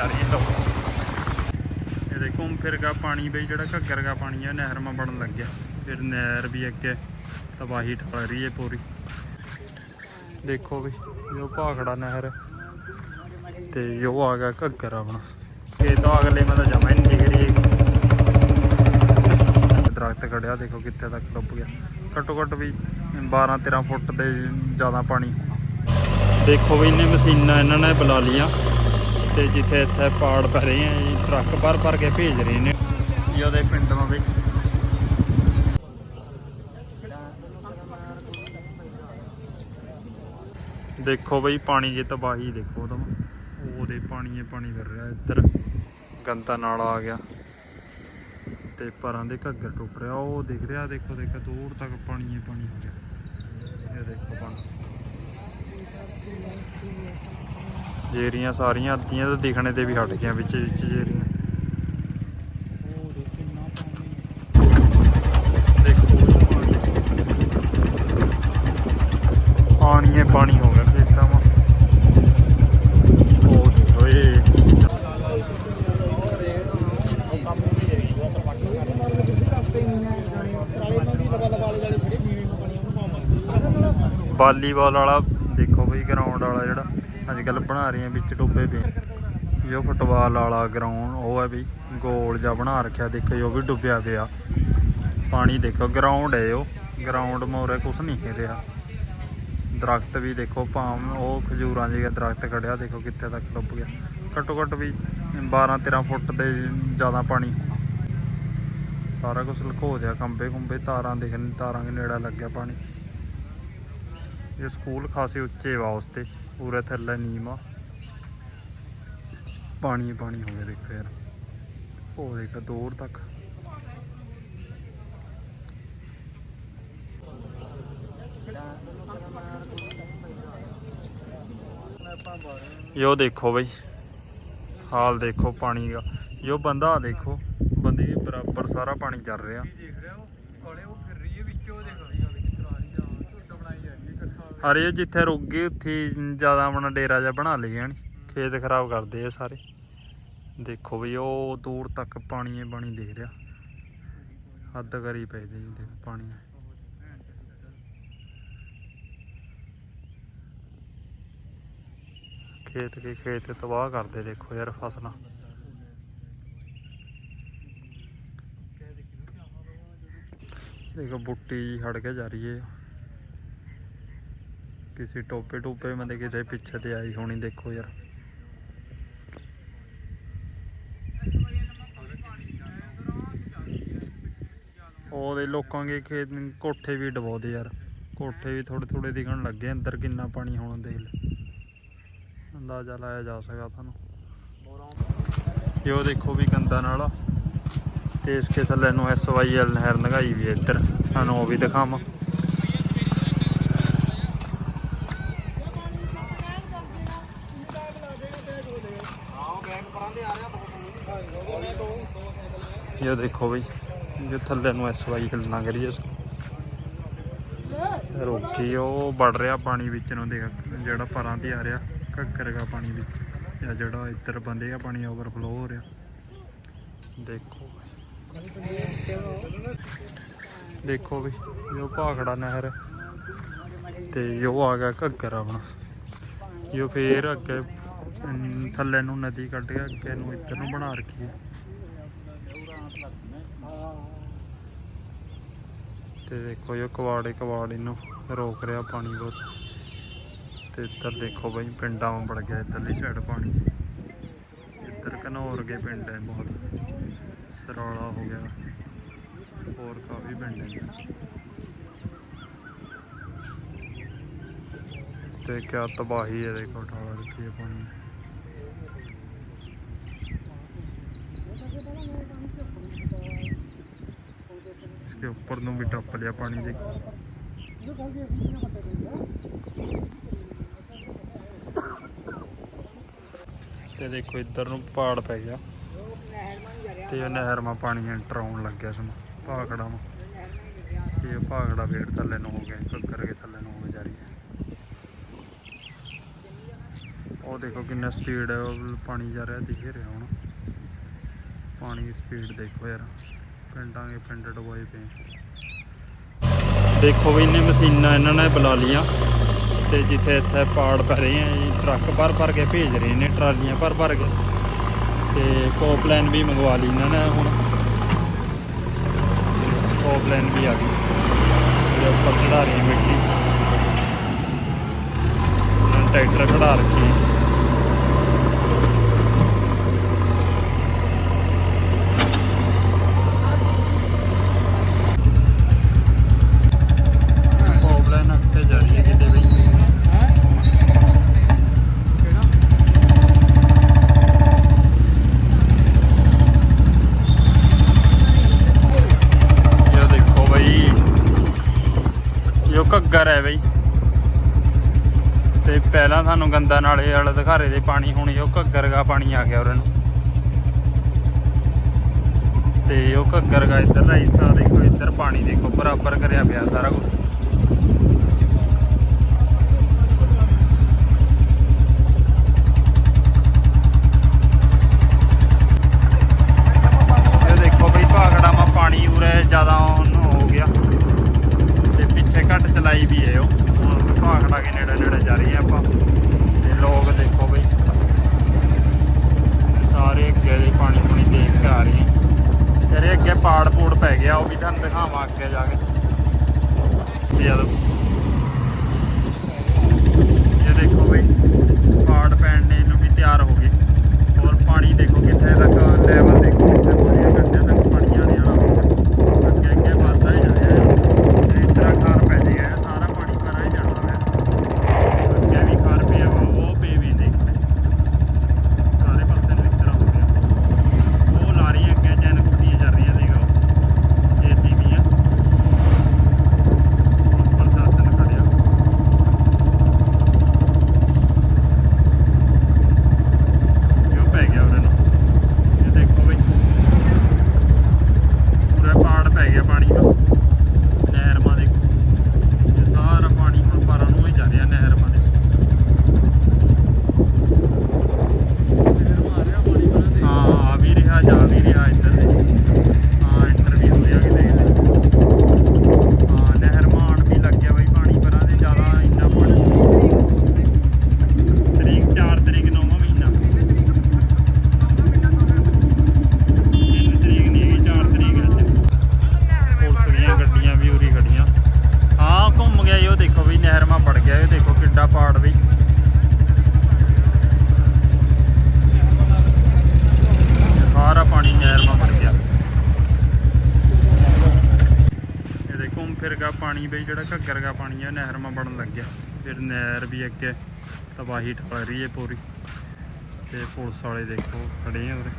ਜਾ ਰਹੀ ਹੈ ਲੋਕ ਇਹ ਦੇਖੋ ਘੁੰਮ ਫਿਰ ਗਿਆ ਪਾਣੀ ਬਈ ਜਿਹੜਾ ਘੱਗਰ ਦਾ ਪਾਣੀ ਹੈ ਨਹਿਰ ਮਾ ਬਣਨ ਲੱਗਿਆ ਫਿਰ ਨਹਿਰ ਵੀ ਅੱਗੇ ਤਬਾਹੀ ਠਾਲ ਰਹੀ ਹੈ ਪੂਰੀ। ਦੇਖੋ ਵੀ, ਜੋ ਭਾਖੜਾ ਨਹਿਰ ਤੇ ਜੋ ਆ ਗਿਆ ਘੱਗਰ ਆਪਣਾ। ਇਹ ਤਾਂ ਅਗਲੇ ਮੈਂ ਤਾਂ ਜਮਾ ਹੀ ਨਹੀਂ ਦਿਖ ਰਹੀ ਦਰਖਤ ਖੜਿਆ, ਦੇਖੋ ਕਿੱਥੇ ਤੱਕ ਡੁੱਬ ਗਿਆ। ਘੱਟੋ ਘੱਟ ਵੀ 12 13 ਫੁੱਟ ਦੇ ਜ਼ਿਆਦਾ ਪਾਣੀ। ਦੇਖੋ ਵੀ ਇਹਨੇ ਮਸ਼ੀਨਾਂ ਇਹਨਾਂ ਨੇ ਬੁਲਾ ਲੀਆਂ ਤੇ ਜਿੱਥੇ ਇੱਥੇ ਪਾੜ ਪੈ ਰਹੇ ਆ ਇਹ ਟਰੱਕ ਭਰ ਭਰ ਕੇ ਭੇਜ ਰਹੇ ਨੇ। ਜੀ ਉਹਦੇ ਪਿੰਡ ਵੀ। ਦੇਖੋ ਬਈ ਪਾਣੀ ਦੀ ਤਬਾਹੀ ਦੇਖੋ ਤੁਮ ਉਹਦੇ ਪਾਣੀ ਹੀ ਪਾਣੀ ਫਿਰ ਰਿਹਾ ਇੱਧਰ। ਗੰਦਾ ਨਾਲਾ ਆ ਗਿਆ। ਤੇ ਪਰਾਂ ਦੇ ਘੱਗਰ ਟੁੱਟ ਰਿਹਾ। ਉਹ ਦਿਖ ਰਿਹਾ ਦੇਖੋ ਦੇਖੋ ਦੂਰ ਤੱਕ ਪਾਣੀ ਹੀ ਪਾਣੀ ਹੋ ਗਿਆ। ਇਹ ਦੇਖੋ ਪਾਣੀ। ਜੇਰੀਆਂ ਸਾਰੀਆਂ ਅੱਧੀਆਂ ਤਾਂ ਦਿਖਣੇ ਤੇ ਵੀ ਹਟ ਗਈਆਂ ਵਿੱਚ ਵਿੱਚ ਜੇਰੀਆਂ। ਪਾਣੀ ਦੇਖੋ ਪਾਣੀ ਹੋ ਗਿਆ ਖੇਤਾਂ ਮਾ। ਉਹ ਵਾਲੀਬਾਲ ਵਾਲਾ ਦੇਖੋ ਬਈ ਗਰਾਊਂਡ ਵਾਲਾ ਜਿਹੜਾ। ਅੱਜ ਕੱਲ ਬਣਾ ਰਹੇ ਆ ਵਿੱਚ ਡੁੱਬੇ ਪਏ। ਜੋ ਫੁੱਟਬਾਲ ਵਾਲਾ ਗਰਾਊਂਡ ਉਹ ਹੈ ਵੀ ਗੋਲ ਜਿਹਾ ਬਣਾ ਰੱਖਿਆ ਦੇਖੋ ਜੀ, ਉਹ ਵੀ ਡੁੱਬਿਆ ਪਿਆ। ਪਾਣੀ ਦੇਖੋ ਗਰਾਊਂਡ ਹੈ ਉਹ। ਗਰਾਊਂਡ ਮੋਰੇ ਕੁਛ ਨਹੀਂ ਹੈ ਰਿਹਾ। ਦਰਖਤ ਵੀ ਦੇਖੋ ਪਾਮ ਉਹ ਖਜੂਰਾਂ ਜਿਹੇ ਦਰਖਤ ਖੜਿਆ ਦੇਖੋ ਕਿੱਥੇ ਤੱਕ ਡੁੱਬ ਗਿਆ। ਘੱਟੋ ਘੱਟ ਵੀ 12 13 ਫੁੱਟ ਦੇ ਜ਼ਿਆਦਾ ਪਾਣੀ। ਸਾਰਾ ਕੁਝ ਲੁਕੋ ਦਿਆ ਖੰਬੇ ਖੁੰਬੇ ਤਾਰਾਂ ਦਿਖਣ ਤਾਰਾਂ ਦੇ ਨੇੜਾ ਲੱਗਿਆ ਪਾਣੀ। ਇਹ ਸਕੂਲ ਖਾਸੇ ਉੱਚੇ ਵਾ ਉਸ ਤੇ। ਪੂਰੇ ਥੱਲੇ ਨੀਮਾ ਪਾਣੀ ਪਾਣੀ ਹੋ ਗਿਆ, ਦੇਖੋ ਯਾਰ। ਉਹ ਦੇਖ, ਦੂਰ ਤੱਕ। ਯੋ ਦੇਖੋ ਬਈ। ਹਾਲ ਦੇਖੋ ਪਾਣੀ ਦਾ। ਯੋ ਬੰਦਾ ਦੇਖੋ। ਬੰਦੇ ਦੇ ਬਰਾਬਰ ਸਾਰਾ ਪਾਣੀ ਚੱਲ ਰਿਹਾ। ਹਰੇ ਜਿੱਥੇ ਰੁਕ ਗਏ, ਉੱਥੇ ਜ਼ਿਆਦਾ ਆਪਣਾ ਡੇਰਾ ਜਿਹਾ ਬਣਾ ਲਏ ਜਾਣ ਖੇਤ ਖਰਾਬ ਕਰਦੇ ਆ ਸਾਰੇ। ਦੇਖੋ ਵੀ ਉਹ ਦੂਰ ਤੱਕ ਪਾਣੀ ਹੀ ਪਾਣੀ ਦਿਖ ਰਿਹਾ। ਹੱਦ ਕਰੀ ਪਏ ਦੇ ਜੀ, ਦੇਖ ਪਾਣੀ। ਖੇਤ ਕੇ ਖੇਤ ਤਬਾਹ ਕਰਦੇ ਦੇਖੋ ਯਾਰ ਫਸਲਾਂ। ਦੇਖੋ ਬੁੱਟੀ ਹੜ ਕੇ ਜਾ ਰਹੀ ਹੈ ਕਿਸੇ ਟੋਪੇ ਟੋਪੇ ਮਤੇ ਕਿਸੇ ਪਿੱਛੇ ਤੇ ਆਈ ਹੋਣੀ, ਦੇਖੋ ਯਾਰ। ਉਹਦੇ ਲੋਕਾਂ ਦੇ ਖੇਤ ਕੋਠੇ ਵੀ ਡਬੋਦੇ ਯਾਰ। ਕੋਠੇ ਵੀ ਥੋੜੇ ਥੋੜੇ ਦਿਖਣ ਲੱਗੇ, ਅੰਦਰ ਕਿੰਨਾ ਪਾਣੀ ਹੋਣਾ ਦੇਖ ਲੈ। ਅੰਦਾਜ਼ਾ ਲਾਇਆ ਜਾ ਸਕਦਾ ਤੁਹਾਨੂੰ। ਇਹ ਉਹ ਦੇਖੋ ਵੀ ਗੰਦਾ ਨਾਲ। ਤੇ ਇਸ ਥੱਲੇ ਨੂੰ ਐਸ ਵਾਈ ਐਲ ਨਹਿਰ ਲੰਘਾਈ ਵੀ ਹੈ ਇੱਧਰ। ਤੁਹਾਨੂੰ ਉਹ ਵੀ ਦਿਖਾਵਾਂ। ਇਹ ਦੇਖੋ ਬਈ, ਜੇ ਥੱਲੇ ਨੂੰ ਐਸ ਵਾਈ ਐਲ ਲੰਘ ਰੋਕੀ ਉਹ ਵੜ ਰਿਹਾ ਪਾਣੀ ਵਿੱਚ ਨੂੰ, ਦੇਖ, ਜਿਹੜਾ ਪਰਾਂ ਤੇ ਆ ਰਿਹਾ, ਘੱਗਰ ਦਾ ਪਾਣੀ ਵਿੱਚ। ਜਾਂ ਜਿਹੜਾ ਇੱਧਰ ਬੰਦੇ ਆ, ਪਾਣੀ ਓਵਰਫਲੋ ਹੋ ਰਿਹਾ। ਦੇਖੋ ਦੇਖੋ ਵੀ ਜੋ ਭਾਖੜਾ ਨਹਿਰ ਹੈ। ਤੇ ਜੋ ਆ ਗਿਆ ਘੱਗਰ ਆਪਣਾ। ਜੋ ਫੇਰ ਅੱਗੇ ਥੱਲੇ ਨੂੰ ਨਦੀ ਕੱਢ ਕੇ ਅੱਗੇ ਨੂੰ ਇੱਧਰ ਨੂੰ ਬਣਾ ਰੱਖੀ ਹੈ। ਤੇ ਦੇਖੋ ਜੋ ਕਵਾੜੇ ਕਵਾੜ ਇਹਨੂੰ ਰੋਕ ਰਿਹਾ ਪਾਣੀ ਬਹੁਤ। ਤੇ ਇੱਧਰ ਦੇਖੋ ਬਈ, ਪਿੰਡਾਂ ਵਿੱਚ ਵੜ ਗਿਆ ਇੱਧਰਲੀ ਸਾਈਡ ਪਾਣੀ। ਇੱਧਰ ਘਨੌਰ ਕੇ ਪਿੰਡ ਹੈ ਬਹੁਤ। ਸਰੌਲਾ ਹੋ ਗਿਆ। ਹੋਰ ਕਾਫੀ ਪਿੰਡ ਹੈ ਤੇ ਕਿਆ ਤਬਾਹੀ ਹੈ, ਦੇਖੋ ਠਾਲਾ ਰੱਖੀ ਹੈ ਪਾਣੀ। ਤੇ ਉੱਪਰ ਨੂੰ ਵੀ ਟੱਪ ਲਿਆ ਪਾਣੀ ਦੇ। ਤੇ ਦੇਖੋ ਇੱਧਰ ਨੂੰ ਪਹਾੜ ਪੈ ਗਿਆ। ਤੇ ਉਹ ਨਹਿਰ ਮਾ ਪਾਣੀ ਐਂਟਰ ਆਉਣ ਲੱਗ ਗਿਆ ਸਾਨੂੰ, ਭਾਖੜਾ ਮਾ ਤੇ ਉਹ ਭਾਖੜਾ ਫੇਰ ਥੱਲੇ ਨੂੰ ਹੋ ਗਿਆ ਕੱਕਰ ਕਰਕੇ ਥੱਲੇ ਨੂੰ ਹੋ ਗਿਆ ਜਾਰੀ। ਉਹ ਦੇਖੋ ਕਿੰਨਾ ਸਪੀਡ ਪਾਣੀ ਜਾ ਰਿਹਾ, ਦਿਖ ਰਿਹਾ ਹੁਣ। ਪਾਣੀ ਦੀ ਸਪੀਡ ਦੇਖੋ ਯਾਰ। ਪਿੰਡਾਂ ਦੇ ਪਿੰਡ ਡੁਬੋਏ ਪਏ ਦੇਖੋ ਵੀ ਇਹਨੇ ਮਸ਼ੀਨਾਂ ਇਹਨਾਂ ਨੇ ਬੁਲਾ ਲੀਆਂ ਤੇ ਜਿੱਥੇ ਇੱਥੇ ਪਾੜ ਪੈ ਰਹੇ ਆ ਜੀ, ਟਰੱਕ ਭਰ ਭਰ ਕੇ ਭੇਜ ਰਹੇ ਨੇ, ਟਰਾਲੀਆਂ ਭਰ ਭਰ ਕੇ। ਤੇ ਕੋਪਲਾਈਨ ਵੀ ਮੰਗਵਾ ਲਈ ਇਹਨਾਂ ਨੇ ਹੁਣ। ਕੋਪਲਾਈਨ ਵੀ ਆ ਗਈ। ਇਹ ਉੱਪਰ ਚੜਾ ਰਹੀ ਹੈ ਮਿੱਟੀ ਟਰੈਕਟਰ ਖੜਾ ਰੱਖੇ ਹੈ। ਕੋਪਲਾਈਨ ਅੱਗੇ ਜਾ ਰਹੀ ਹੈ ਕਿਤੇ ਬਈ ਇਹ ਦੇਖੋ ਬਈ ਜੋ ਘੱਗਰ ਹੈ ਬਈ। ਤੇ ਪਹਿਲਾਂ ਸਾਨੂੰ ਗੰਦਾ ਨਾਲੇ ਵਾਲੇ ਦਿਖਾਰੇ ਦੇ ਪਾਣੀ, ਹੁਣ ਜੋ ਘੱਗਰ ਦਾ ਪਾਣੀ ਆ ਗਿਆ ਉਹਨਾਂ ਨੂੰ। ਤੇ ਉਹ ਘੱਗਰ ਦਾ ਇੱਧਰ ਦਾ ਹਿੱਸਾ ਦੇਖੋ, ਇੱਧਰ ਪਾਣੀ ਦੇਖੋ, ਬਰਾਬਰ ਕਰਿਆ ਪਿਆ ਸਾਰਾ ਕੁਝ ਦੇਖੋ ਬਈ ਭਾਗੜਾ ਪਾਣੀ ਉਰੇ ਜ਼ਿਆਦਾ on ਹੋ ਗਿਆ ਤੇ ਪਿੱਛੇ ਘੱਟ ਚਲਾਈ ਵੀ ਹੈ ਉਹ ਹੁਣ ਭਾਗੜਾ ਕੇ ਨੇੜੇ ਨੇੜੇ ਜਾ ਰਹੀ ਹੈ ਆਪਾਂ ਤੇ ਲੋਕ ਦੇਖੋ ਬਈ ਸਾਰੇ ਅੱਗੇ ਦੇ ਪਾਣੀ ਪੁਣੀ ਦੇਖ ਕੇ ਆ ਰਹੇ ਹੈ ਤੇਰੇ ਅੱਗੇ ਪਾੜ ਪੂੜ ਪੈ ਗਿਆ, ਉਹ ਵੀ ਤੁਹਾਨੂੰ ਦਿਖਾਵਾਂ ਅੱਗੇ ਜਾ ਕੇ। ਤੇ ਜਦੋਂ ਇਹ ਦੇਖੋ ਬਈ ਪਾੜ ਪੈਣ ਨੇ ਇਹਨੂੰ ਵੀ ਤਿਆਰ ਹੋ ਗਏ ਹੋਰ ਪਾਣੀ ਦੇਖੋ ਕਿੱਥੇ ਤੱਕ ਲੈਵਲ ਦੇਖੋ ਕਿੱਥੇ ਪੂਰੀਆਂ ਗੱਡੇ ਤੱਕ ਪਾਣੀ ਆਣੇ ਵਾਲਾ ਹੋ ਗਿਆ ਅੱਗੇ ਅੱਗੇ ਵੱਧਦਾ ਹੀ ਜਾ ਰਿਹਾ ਹੈ ਤੇ ਇਸ ਤਰ੍ਹਾਂ ਖਾਰ ਪੈ ਜਾਏਗਾ ਇਹ ਸਾਰਾ ਪਾਣੀ ਭਰਾ ਹੀ ਜਾਣਾ ਹੈ ਅੱਗੇ ਵੀ ਖਾਰ ਪਿਆ ਵਾ ਉਹ ਪੇ ਵੀ ਦੇਖ ਸਾਰੇ ਪਾਸੇ ਨੂੰ ਇਸ ਤਰ੍ਹਾਂ ਹੋ ਗਿਆ ਉਹ ਲਾਰੀ ਅੱਗੇ ਜੈਨ ਕੁੱਟੀਆਂ ਜਾ ਰਹੀਆਂ ਦੇਖੋ ਜੇਸੀਬੀਆਂ ਪ੍ਰਸ਼ਾਸਨ ਖੜਿਆ ਜੋ ਪੈ ਗਿਆ ਉਹਨਾਂ ਨੂੰ ਇਹ ਦੇਖੋ ਬਈ ਪੂਰਾ ਪਾੜ ਪੈ ਗਿਆ ਪਾਣੀ ਦਾ ਨਹਿਰ ਮਾ ਦੇਖੋ ਇਹ ਸਾਰਾ ਪਾਣੀ ਹੁਣ ਪਾਰਾਂ ਨੂੰ ਹੀ ਜਾ ਰਿਹਾ ਨਹਿਰ ਮਾ ਦੇ ਹਾਂ ਆ ਵੀ ਰਿਹਾ ਜਾ ਵੀ ਰਿਹਾ ਇੱਧਰ ਦੇ ਹਾਂ ਇੱਧਰ ਵੀ ਹੋ ਰਿਹਾ ਕਿਤੇ ਕਿਤੇ ਹਾਂ ਨਹਿਰ ਮਾਣ ਵੀ ਲੱਗ ਗਿਆ ਬਈ ਪਾਣੀ ਪਰਾਂ ਦੇ ਜ਼ਿਆਦਾ ਇੰਨਾ ਪਾਣੀ ਤਰੀਕ 4 ਤਰੀਕ ਨੌਵਾਂ ਮਹੀਨਾ ਤਿੰਨ ਤਰੀਕ ਨਹੀਂ ਹੈਗੀ 4 ਤਰੀਕ ਹੈ ਅੱਜ ਪੁਲਿਸ ਦੀਆਂ ਗੱਡੀਆਂ ਵੀ ਉਰੀ ਖੜੀਆਂ ਹਾਂ ਘੁੰਮ ਗਿਆ ਜੀ, ਉਹ ਦੇਖੋ ਵੀ ਨਹਿਰ ਮਾ ਵੜ ਗਿਆ ਇਹ ਦੇਖੋ ਕਿੱਡਾ ਪਾੜ ਵੀ ਸਾਰਾ ਪਾਣੀ ਨਹਿਰ ਮਾ ਵੜ ਗਿਆ ਇਹ ਦੇਖੋ ਘੁੰਮ ਫਿਰ ਗਿਆ ਪਾਣੀ ਬਈ ਜਿਹੜਾ ਘੱਗਰ ਦਾ ਪਾਣੀ ਨਹਿਰ ਮਾ ਵੜਨ ਲੱਗ ਗਿਆ। ਫਿਰ ਨਹਿਰ ਵੀ ਅੱਗੇ ਤਬਾਹੀ ਠਾਲ ਰਹੀ ਹੈ ਪੂਰੀ। ਤੇ ਪੁਲਿਸ ਵਾਲੇ ਦੇਖੋ, ਖੜੇ ਆ ਉਰੇ।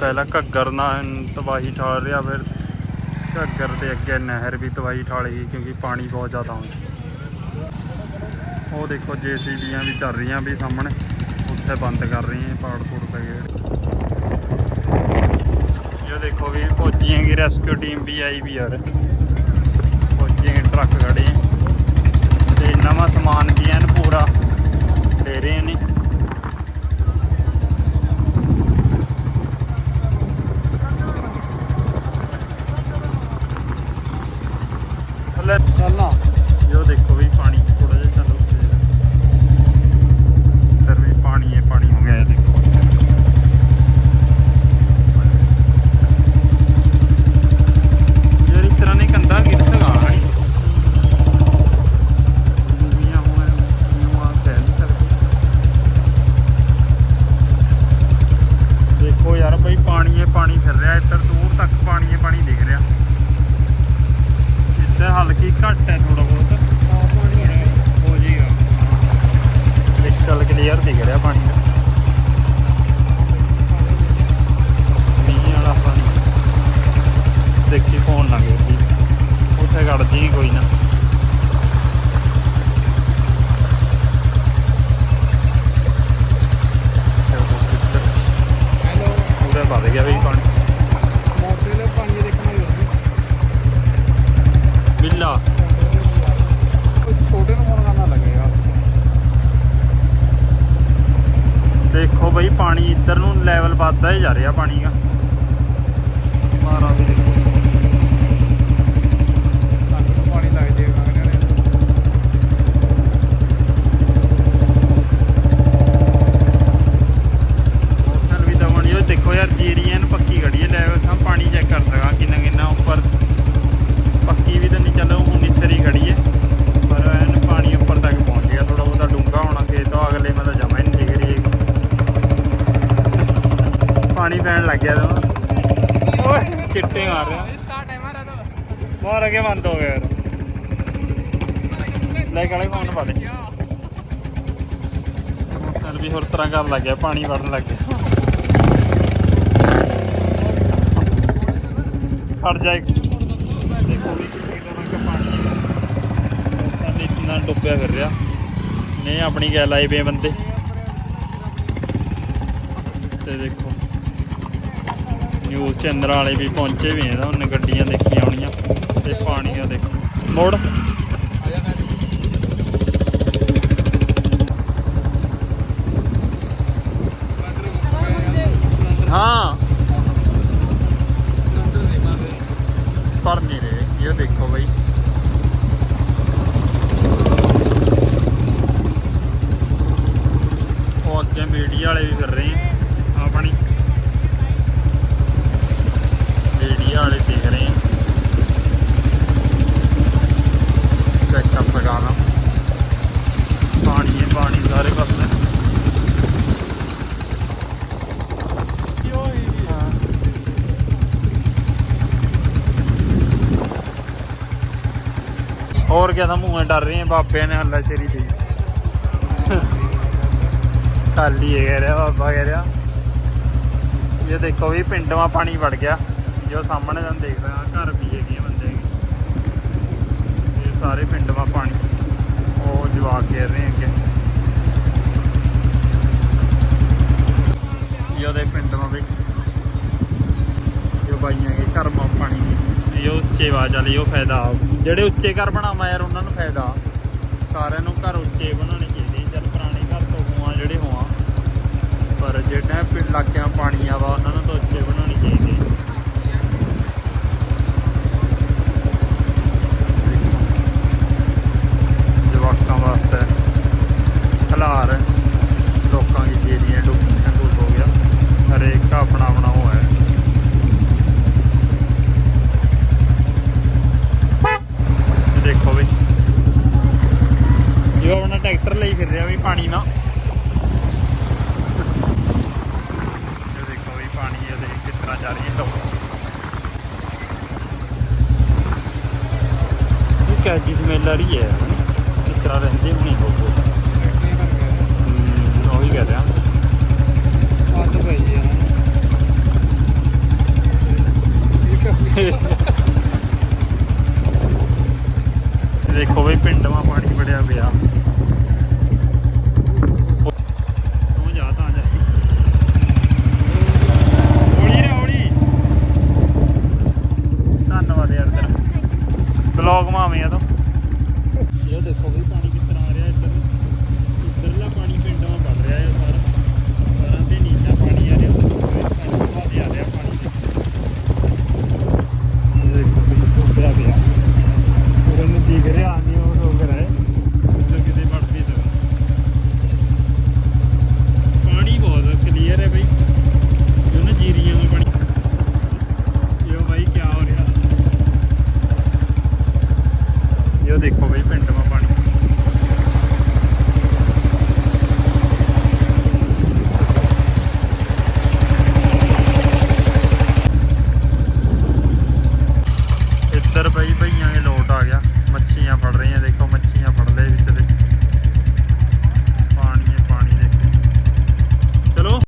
ਪਹਿਲਾਂ ਘੱਗਰ ਨਾਲ ਤਬਾਹੀ ਠਾਲ ਰਿਹਾ, ਫਿਰ ਘੱਗਰ ਦੇ ਅੱਗੇ ਨਹਿਰ ਵੀ ਤਬਾਹੀ ਠਾਲੀ ਕਿਉਂਕਿ ਪਾਣੀ ਬਹੁਤ ਜ਼ਿਆਦਾ ਆਉਂਦਾ। ਉਹ ਦੇਖੋ, ਜੇਸੀਬੀਆਂ ਵੀ ਚੱਲ ਰਹੀਆਂ ਵੀ ਸਾਹਮਣੇ। ਉੱਥੇ ਬੰਦ ਕਰ ਰਹੀਆਂ ਪਾੜ ਪੂੜ ਪੈ ਗਏ। ਇਹ ਦੇਖੋ ਵੀ ਫੌਜੀਆਂ ਦੀ ਰੈਸਕਿਊ ਟੀਮ ਵੀ ਆਈ ਵੀ ਯਾਰ ਟਰੱਕ ਖੜੇ ਆ। ਤੇ ਨਵਾਂ ਸਮਾਨ ਵੀ ਐਨ ਪੂਰਾ ਦੇ ਰਹੇ ਨੇ। ਦੇਖੋ ਬਈ ਪਾਣੀ ਇੱਧਰ ਨੂੰ ਲੈਵਲ ਵੱਧਦਾ ਹੀ ਜਾ ਰਿਹਾ ਪਾਣੀ ਦਾ। ਤਾਂ ਓਏ ਚਿੱਟੇ ਮਾਰ ਰਿਹਾ। ਸਟਾਰਟ ਹੈ ਮਾਰਾ ਤਾਂ ਮਾਰ ਬੰਦ ਹੋ ਗਿਆ ਯਾਰ। ਲੈ ਕਾਲੇ ਫੋਨ ਪਾ ਸਰ ਵੀ ਹੋਰ ਤਰ੍ਹਾਂ ਕਰਨ ਲੱਗ ਗਿਆ, ਪਾਣੀ ਵੜਨ ਲੱਗ ਗਿਆ। ਫੜ ਜਾਏ ਦੇਖੋ ਵੀ ਕਿੰਨੀ ਤਰ੍ਹਾਂ ਦਾ ਪਾਣੀ ਸਾਡੇ ਇੰਨਾ ਡੁੱਬਿਆ ਫਿਰ ਰਿਹਾ। ਨੇ ਆਪਣੀ ਗੱਲ ਆਏ ਪਏ ਬੰਦੇ। ਤੇ ਦੇਖੋ। ਨਿਊਜ਼ ਚੈਨਲ ਵਾਲੇ ਵੀ ਪਹੁੰਚੇ ਵੀ ਇਹਦਾ ਉਹਨੇ ਗੱਡੀਆਂ ਦੇਖੀਆਂ ਆਉਣੀਆਂ ਤੇ ਪਾਣੀ ਆ ਦੇਖੋ। ਮੋੜ। ਹਾਂ। ਪਰ ਨਹੀਂ ਰਹੇ, ਇਹ ਦੇਖੋ ਬਈ ਉਹ ਅੱਗੇ ਮੀਡੀਆ ਵਾਲੇ ਵੀ ਫਿਰ ਰਹੇ ਆ ਆਪਣੀ ਮੀਡੀਆ ਵਾਲੇ ਦੇਖ ਰਹੇ ਆ ਚੈੱਕ ਕਰ ਸਕਾਂਗਾ ਪਾਣੀ ਹੈ ਪਾਣੀ ਸਾਰੇ ਪਾਸੇ ਹਾਂ ਹੋਰ ਕਿਆ ਤਾਂ ਮੂੰਹੇ ਡਰ ਰਹੇ ਆ ਬਾਬੇ ਨੇ ਹੱਲਾ ਸ਼ੇਰੀ ਦੀ। ਖਾਲੀ ਹੈ ਕਹਿ ਰਿਹਾ ਬਾਬਾ ਕਹਿ ਰਿਹਾ। ਇਹ ਦੇਖੋ ਵੀ ਪਿੰਡਾਂ ਪਾਣੀ ਵੜ ਗਿਆ। ਜੋ ਸਾਹਮਣੇ ਤੁਹਾਨੂੰ ਦੇਖ ਸਕਦੇ ਆ ਘਰ ਵੀ ਹੈਗੇ ਬੰਦੇ। ਇਹ ਸਾਰੇ ਪਿੰਡਾਂ ਪਾਣੀ। ਉਹ ਜਵਾ ਕੇ ਰਹੇ ਅੱਗੇ ਇਹਦੇ ਪਿੰਡਾਂ ਵਿੱਚ ਜੋ ਬਾਈਆਂ ਦੇ ਘਰ ਉੱਚੇ ਆਵਾਜ਼ ਵਾਲੀ ਉਹ ਫਾਇਦਾ। ਜਿਹੜੇ ਉੱਚੇ ਘਰ ਬਣਾਵਾਂ ਯਾਰ, ਉਹਨਾਂ ਨੂੰ ਫਾਇਦਾ। ਸਾਰਿਆਂ ਨੂੰ ਘਰ ਉੱਚੇ ਬਣਾਉਣੇ ਚਾਹੀਦੇ ਚੱਲ ਪੁਰਾਣੇ ਘਰ ਤੋਂ ਹੋਆ ਜਿਹੜੇ ਹੋਆ ਪਰ ਜਿਹੜਾ ਪਿੰਡ ਇਲਾਕਿਆਂ ਪਾਣੀ ਆਵਾ ਉਹਨਾਂ ਨੂੰ ਤਾਂ ਉੱਚੇ ਬਣਾਉਣੇ ਚਾਹੀਦੇ ਜਵਾਕਾਂ ਵਾਸਤੇ ਖਲਾਰ ਲੋਕਾਂ ਦੀ ਜੇਰੀਆਂ ਡੁੱਬੀਆਂ ਡੁੱਬ ਹੋ ਗਿਆ ਹਰੇਕ ਦਾ ਆਪਣਾ ਆਪਣਾ ਉਹ ਹੈ ਇਹ ਦੇਖੋ ਵੀ ਇਹ ਆਪਣਾ ਟਰੈਕਟਰ ਲਈ ਫਿਰ ਰਿਹਾ ਵੀ ਪਾਣੀ ਨਾਲ ਇਹ ਦੇਖੋ ਵੀ ਪਾਣੀ ਇਹਦੇ ਕਿਸ ਤਰ੍ਹਾਂ ਜਾ ਰਹੀ ਹੈ ਲੋ ਜੀ ਸਮੈਲ ਆ ਰਹੀ ਹੈ। ਕਿਸ ਤਰ੍ਹਾਂ ਰਹਿੰਦੇ ਹੋਣੇ ਲੋਕ ਉਹੀ ਕਹਿ ਰਿਹਾ। ਆਤ ਪਈ ਜੀ ਦੇਖੋ ਵੀ ਪਾਣੀ ਵੜਿਆ ਪਿਆ। ਬਲੌਗ ਮਾਵੇਂ ਆ ਤੂੰ। ਦੇਖੋ ਵੀ ਪਾਣੀ